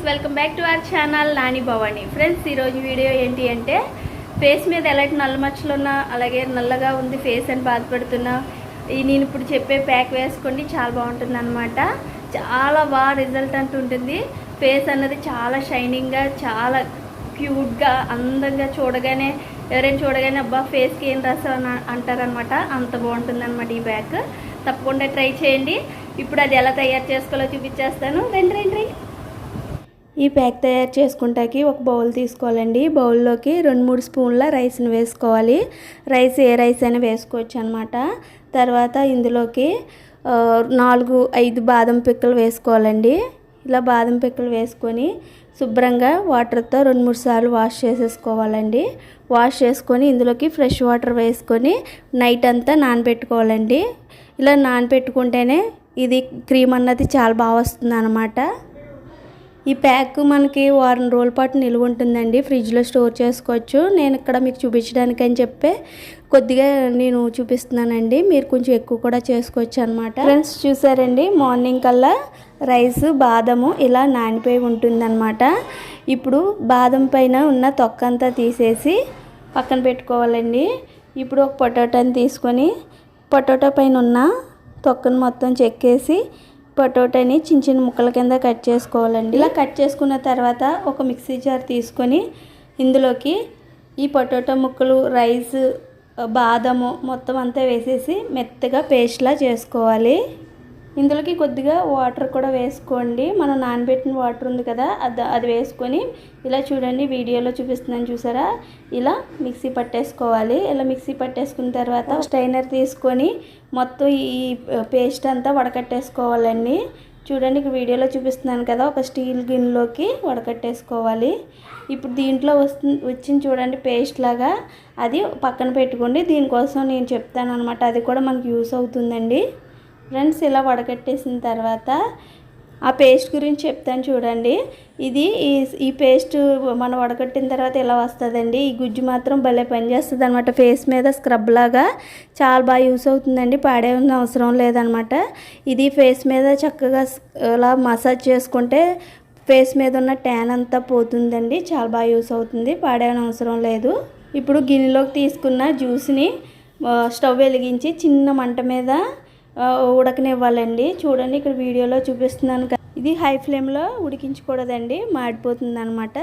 Friends welcome back to our channel Nani Bhavani. Friends ఈరోజు video ఏంటి అంటే face మీద ఎలాంటి నల్ల మచ్చలు ఉన్నా అలాగే నల్లగా ఉంది ఫేస్ అని బాధపడుతున్నా ఈ నేను ఇప్పుడు చెప్పే ప్యాక్ వేసుకోండి చాలా బాగుంటుంది అనమాట చాలా బాగా రిజల్ట్ అంటూ ఉంటుంది. ఫేస్ అన్నది చాలా షైనింగ్గా చాలా క్యూట్గా అందంగా చూడగానే ఎవరైనా చూడగానే అబ్బా ఫేస్కి ఏం రాసావు అంటారనమాట అంత బాగుంటుంది అనమాట ఈ బ్యాగ్ తప్పకుండా ట్రై చేయండి. ఇప్పుడు అది ఎలా తయారు చేసుకోవాలో చూపించేస్తాను. రండి రండి రండి. ఈ ప్యాక్ తయారు చేసుకుంటాకి ఒక బౌల్ తీసుకోవాలండి. బౌల్లోకి రెండు మూడు స్పూన్ల రైస్ని వేసుకోవాలి. రైస్ ఏ రైస్ అయినా వేసుకోవచ్చు అనమాట తర్వాత ఇందులోకి నాలుగు ఐదు బాదం పిక్కలు వేసుకోవాలండి. ఇలా బాదం పిక్కలు వేసుకొని శుభ్రంగా వాటర్తో రెండు మూడు సార్లు వాష్ చేసేసుకోవాలండి. వాష్ చేసుకొని ఇందులోకి ఫ్రెష్ వాటర్ వేసుకొని నైట్ అంతా నానబెట్టుకోవాలండి. ఇలా నానబెట్టుకుంటేనే ఇది క్రీమ్ అన్నది చాలా బాగా వస్తుంది అనమాట ఈ ప్యాక్ మనకి వారం రోజుల పాటు నిలువ ఉంటుందండి. ఫ్రిడ్జ్లో స్టోర్ చేసుకోవచ్చు. నేను ఇక్కడ మీకు చూపించడానికి అని చెప్పే కొద్దిగా నేను చూపిస్తున్నానండి. మీరు కొంచెం ఎక్కువ కూడా చేసుకోవచ్చు అనమాట ఫ్రెండ్స్ చూసారండి మార్నింగ్ కల్లా రైస్ బాదము ఇలా నానిపోయి ఉంటుందన్నమాట. ఇప్పుడు బాదం పైన ఉన్న తొక్క అంతా తీసేసి పక్కన పెట్టుకోవాలండి. ఇప్పుడు ఒక పొటాటోని తీసుకొని పొటాటో పైన ఉన్న తొక్కను మొత్తం చెక్కేసి పొటాటోని చిన్న చిన్న ముక్కల కింద కట్ చేసుకోవాలండి. ఇలా కట్ చేసుకున్న తర్వాత ఒక మిక్సీ జార్ తీసుకొని ఇందులోకి ఈ పొటాటో ముక్కలు రైస్ బాదము మొత్తం అంతా వేసేసి మెత్తగా పేస్ట్లా చేసుకోవాలి. ఇందులోకి కొద్దిగా వాటర్ కూడా వేసుకోండి. మనం నానబెట్టిన వాటర్ ఉంది కదా అది అది వేసుకొని ఇలా చూడండి వీడియోలో చూపిస్తున్నాను చూసారా? ఇలా మిక్సీ పట్టేసుకోవాలి. ఇలా మిక్సీ పట్టేసుకున్న తర్వాత స్టైనర్ తీసుకొని మొత్తం ఈ పేస్ట్ అంతా వడకట్టేసుకోవాలండి. చూడండి ఇక వీడియోలో చూపిస్తున్నాను కదా ఒక స్టీల్ గిన్నెలోకి వడకట్టేసుకోవాలి. ఇప్పుడు దీంట్లో వస్తుంది వచ్చింది చూడండి పేస్ట్ లాగా అది పక్కన పెట్టుకోండి. దీనికోసం నేను చెప్తాను అనమాట అది కూడా మనకు యూస్ అవుతుందండి. ఫ్రెండ్స్ ఇలా వడకట్టేసిన తర్వాత ఆ పేస్ట్ గురించి చెప్తాను చూడండి. ఇది ఈ ఈ పేస్ట్ మనం వడకట్టిన తర్వాత ఇలా వస్తుందండి? ఈ గుజ్జు మాత్రం భలే పనిచేస్తుంది అనమాట ఫేస్ మీద స్క్రబ్ లాగా చాలా బాగా యూస్ అవుతుందండి. పాడే ఉన్న అవసరం లేదనమాట ఇది ఫేస్ మీద చక్కగా ఇలా మసాజ్ చేసుకుంటే ఫేస్ మీద ఉన్న ట్యాన్ అంతా పోతుందండి. చాలా బాగా యూస్ అవుతుంది. పాడేవన అవసరం లేదు. ఇప్పుడు గిన్నెలోకి తీసుకున్న జ్యూస్ని స్టవ్ వెలిగించి చిన్న మంట మీద ఉడకనివ్వాలండి. చూడండి ఇక్కడ వీడియోలో చూపిస్తున్నాను ఇది హై ఫ్లేమ్లో ఉడికించకూడదండి మాడిపోతుంది అనమాట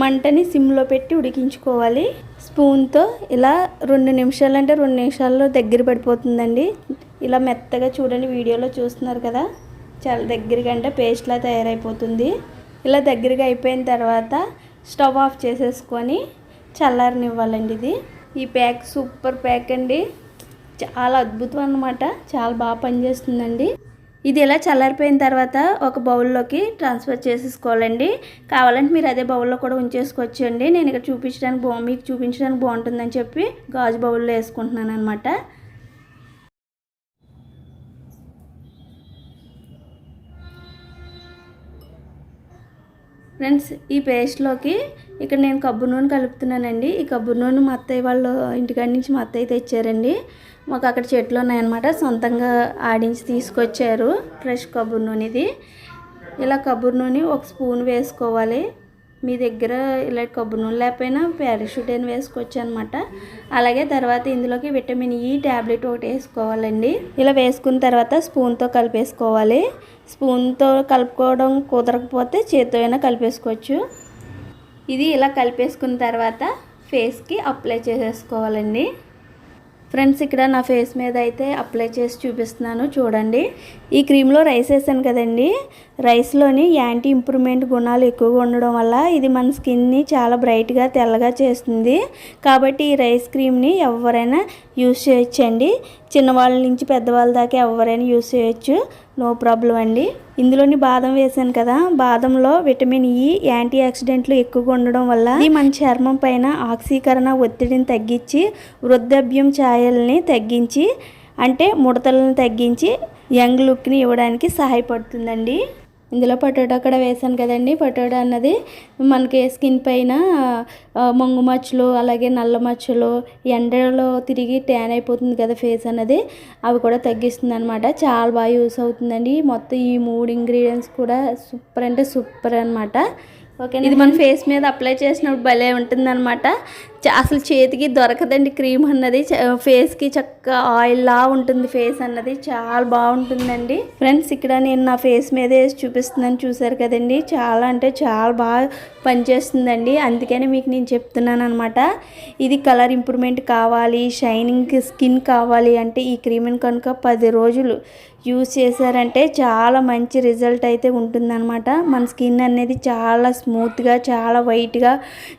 మంటని సిమ్లో పెట్టి ఉడికించుకోవాలి. స్పూన్తో ఇలా రెండు నిమిషాలు అంటే రెండు నిమిషాల్లో దగ్గర పడిపోతుందండి. ఇలా మెత్తగా చూడండి వీడియోలో చూస్తున్నారు కదా. చాలా దగ్గరగా అంటే పేస్ట్లా తయారైపోతుంది. ఇలా దగ్గరగా అయిపోయిన తర్వాత స్టవ్ ఆఫ్ చేసేసుకొని చల్లారనివ్వాలండి ఇది. ఈ ప్యాక్ సూపర్ ప్యాక్ అండి. చాలా అద్భుతం అనమాట చాలా బాగా పనిచేస్తుందండి. ఇది ఇలా చల్లారిపోయిన తర్వాత ఒక బౌల్లోకి ట్రాన్స్ఫర్ చేసేసుకోవాలండి. కావాలంటే మీరు అదే బౌల్లో కూడా ఉంచేసుకోవచ్చు అండి నేను ఇక్కడ చూపించడానికి బా మీకు చూపించడానికి బాగుంటుందని చెప్పి గాజు బౌల్లో వేసుకుంటున్నాను అనమాట ఫ్రెండ్స్ ఈ పేస్ట్లోకి ఇక్కడ నేను కొబ్బరి నూనె కలుపుతున్నానండి. ఈ కొబ్బరి నూనె మా అత్తయ్య వాళ్ళు ఇంటికాడి నుంచి మా అత్తయ్య తెచ్చారండి. మాకు అక్కడ చెట్లు ఉన్నాయన్నమాట. సొంతంగా ఆడించి తీసుకొచ్చారు. ఫ్రెష్ కొబ్బరి నూనె ఇది. ఇలా కొబ్బరి నూనె ఒక స్పూన్ వేసుకోవాలి. మీ దగ్గర ఇలా కొబ్బరి నూనె లేకపోయినా పారాషూట్ అయినా వేసుకోవచ్చు అనమాట అలాగే తర్వాత ఇందులోకి విటమిన్ e ఈ ట్యాబ్లెట్ ఒకటి వేసుకోవాలండి. ఇలా వేసుకున్న తర్వాత స్పూన్తో కలిపేసుకోవాలి. స్పూన్తో కలుపుకోవడం కుదరకపోతే చేత్తో అయినా కలిపేసుకోవచ్చు. ఇది ఇలా కలిపేసుకున్న తర్వాత ఫేస్కి అప్లై చేసేసుకోవాలండి. ఫ్రెండ్స్ ఇక్కడ నా ఫేస్ మీద అయితే అప్లై చేసి చూపిస్తున్నాను చూడండి. ఈ క్రీమ్లో రైస్ వేసాను కదండి. రైస్లోని యాంటీ ఇంప్రూవ్మెంట్ గుణాలు ఎక్కువగా ఉండడం వల్ల ఇది మన స్కిన్ని చాలా బ్రైట్గా తెల్లగా చేస్తుంది. కాబట్టి ఈ రైస్ క్రీమ్ని ఎవరైనా యూస్ చేయొచ్చండి. చిన్నవాళ్ళ నుంచి పెద్దవాళ్ళ దాకా ఎవరైనా యూస్ చేయొచ్చు. నో ప్రాబ్లం అండి. ఇందులోని బాదం వేసాను కదా బాదంలో విటమిన్ ఈ యాంటీ ఆక్సిడెంట్లు ఎక్కువగా ఉండడం వల్ల ఇది మన చర్మం పైన ఆక్సీకరణ ఒత్తిడిని తగ్గించి వృద్ధాప్యం ఛాయల్ని తగ్గించి అంటే ముడతలను తగ్గించి యంగ్ లుక్ని ఇవ్వడానికి సహాయపడుతుందండి. ఇందులో పొటాటో కూడా వేసాను కదండి. పొటాటో అన్నది మనకి స్కిన్ పైన మొంగు మచ్చలు అలాగే నల్ల మచ్చలు ఎండలో తిరిగి ట్యాన్ అయిపోతుంది కదా ఫేస్ అన్నది. అవి కూడా తగ్గిస్తుంది అనమాట చాలా బాగా యూస్ అవుతుందండి. మొత్తం ఈ మూడు ఇంగ్రీడియంట్స్ కూడా సూపర్ అంటే సూపర్ అనమాట ఓకే ఇది మన ఫేస్ మీద అప్లై చేసినప్పుడు భలే ఉంటుందన్నమాట. అసలు చేతికి దొరకదండి క్రీమ్ అన్నది. చ- ఫేస్కి చక్కగా ఆయిల్ లా ఉంటుంది ఫేస్ అన్నది. చాలా బాగుంటుందండి. ఫ్రెండ్స్ ఇక్కడ నేను నా ఫేస్ మీద వేసి చూపిస్తున్నాను. చూసారు కదండి? చాలా అంటే చాలా బాగా పనిచేస్తుందండి. అందుకని మీకు నేను చెప్తున్నాను అనమాట ఇది కలర్ ఇంప్రూవ్మెంట్ కావాలి. షైనింగ్ స్కిన్ కావాలి అంటే ఈ క్రీమ్ని కనుక పది రోజులు యూస్ చేశారంటే చాలా మంచి రిజల్ట్ అయితే ఉంటుందన్నమాట. మన స్కిన్ అనేది చాలా స్మూత్గా చాలా వైట్గా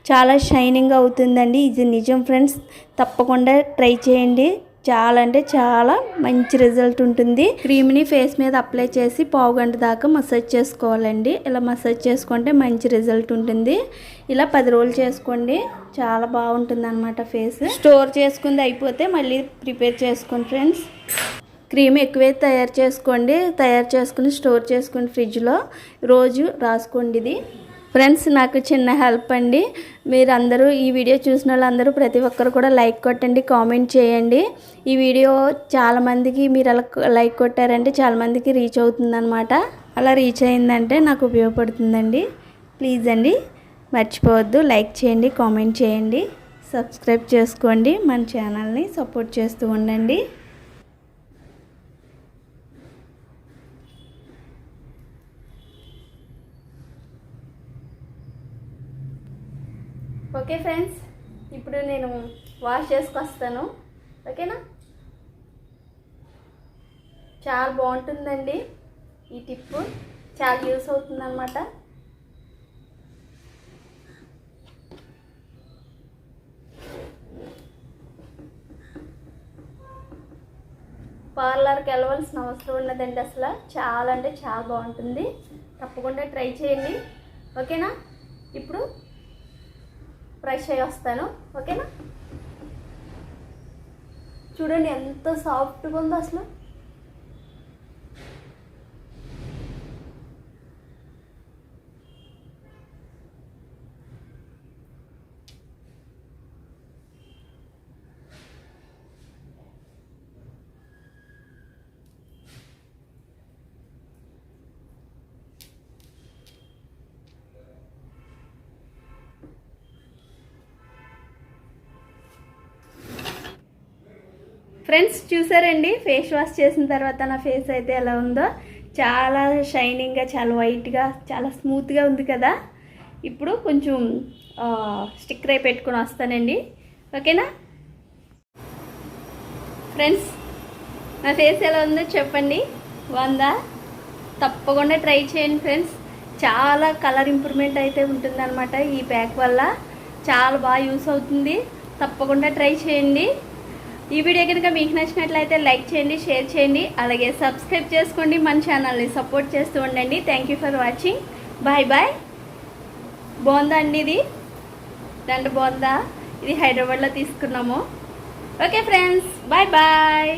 చాలా షైనింగ్ అవుతుందండి. ఇది నిజం ఫ్రెండ్స్. తప్పకుండా ట్రై చేయండి. చాలా అంటే చాలా మంచి రిజల్ట్ ఉంటుంది. క్రీమ్ని ఫేస్ మీద అప్లై చేసి పావు గంట దాకా మసాజ్ చేసుకోవాలండి. ఇలా మసాజ్ చేసుకుంటే మంచి రిజల్ట్ ఉంటుంది. ఇలా పది రోజులు చేసుకోండి. చాలా బాగుంటుంది అనమాట ఫేస్. స్టోర్ చేసుకుంది అయిపోతే మళ్ళీ ప్రిపేర్ చేసుకోండి ఫ్రెండ్స్. క్రీమ్ ఎక్కువే తయారు చేసుకోండి. తయారు చేసుకుని స్టోర్ చేసుకుని ఫ్రిడ్జ్లో రోజు రాసుకోండి ఇది. ఫ్రెండ్స్ నాకు చిన్న హెల్ప్ అండి. మీరందరూ ఈ వీడియో చూసిన వాళ్ళందరూ ప్రతి ఒక్కరు కూడా లైక్ కొట్టండి కామెంట్ చేయండి. ఈ వీడియో చాలామందికి మీరు అలా లైక్ కొట్టారంటే చాలామందికి రీచ్ అవుతుందన్నమాట. అలా రీచ్ అయిందంటే నాకు ఉపయోగపడుతుందండి. ప్లీజ్ అండి మర్చిపోవద్దు. లైక్ చేయండి కామెంట్ చేయండి. సబ్స్క్రైబ్ చేసుకోండి. మన ఛానల్ని సపోర్ట్ చేస్తూ ఉండండి. ఓకే ఫ్రెండ్స్ ఇప్పుడు నేను వాష్ చేసుకొస్తాను. ఓకేనా? చాలా బాగుంటుందండి. ఈ టిప్ చాలా యూస్ అవుతుందన్నమాట. పార్లర్కి వెళ్ళవలసిన అవసరం ఉన్నదండి అసలు. చాలా అంటే చాలా బాగుంటుంది. తప్పకుండా ట్రై చేయండి. ఓకేనా? ఇప్పుడు ఫ్రెష్ అయ్యి వస్తాను ఓకేనా చూడండి ఎంత సాఫ్ట్గా ఉందో అసలు. ఫ్రెండ్స్ చూసారండి? ఫేస్ వాష్ చేసిన తర్వాత నా ఫేస్ అయితే ఎలా ఉందో? చాలా షైనింగ్గా చాలా వైట్గా చాలా స్మూత్గా ఉంది కదా? ఇప్పుడు కొంచెం స్టిక్కర్ అయి పెట్టుకొని వస్తానండి. ఓకేనా ఫ్రెండ్స్ నా ఫేస్ ఎలా ఉందో చెప్పండి. వందా? తప్పకుండా ట్రై చేయండి ఫ్రెండ్స్ చాలా కలర్ ఇంప్రూవ్మెంట్ అయితే ఉంటుందన్నమాట ఈ ప్యాక్ వల్ల. చాలా బాగా యూస్ అవుతుంది. తప్పకుండా ట్రై చేయండి. ఈ వీడియో కనుక మీకు నచ్చినట్లయితే లైక్ చేయండి షేర్ చేయండి అలాగే సబ్స్క్రైబ్ చేసుకోండి మన ఛానల్ని సపోర్ట్ చేస్తూ ఉండండి. Thank you for watching bye bye బాగుందా అండి ఇది? దండ బాగుందా ఇది హైదరాబాద్లో తీసుకున్నాము. Okay friends bye bye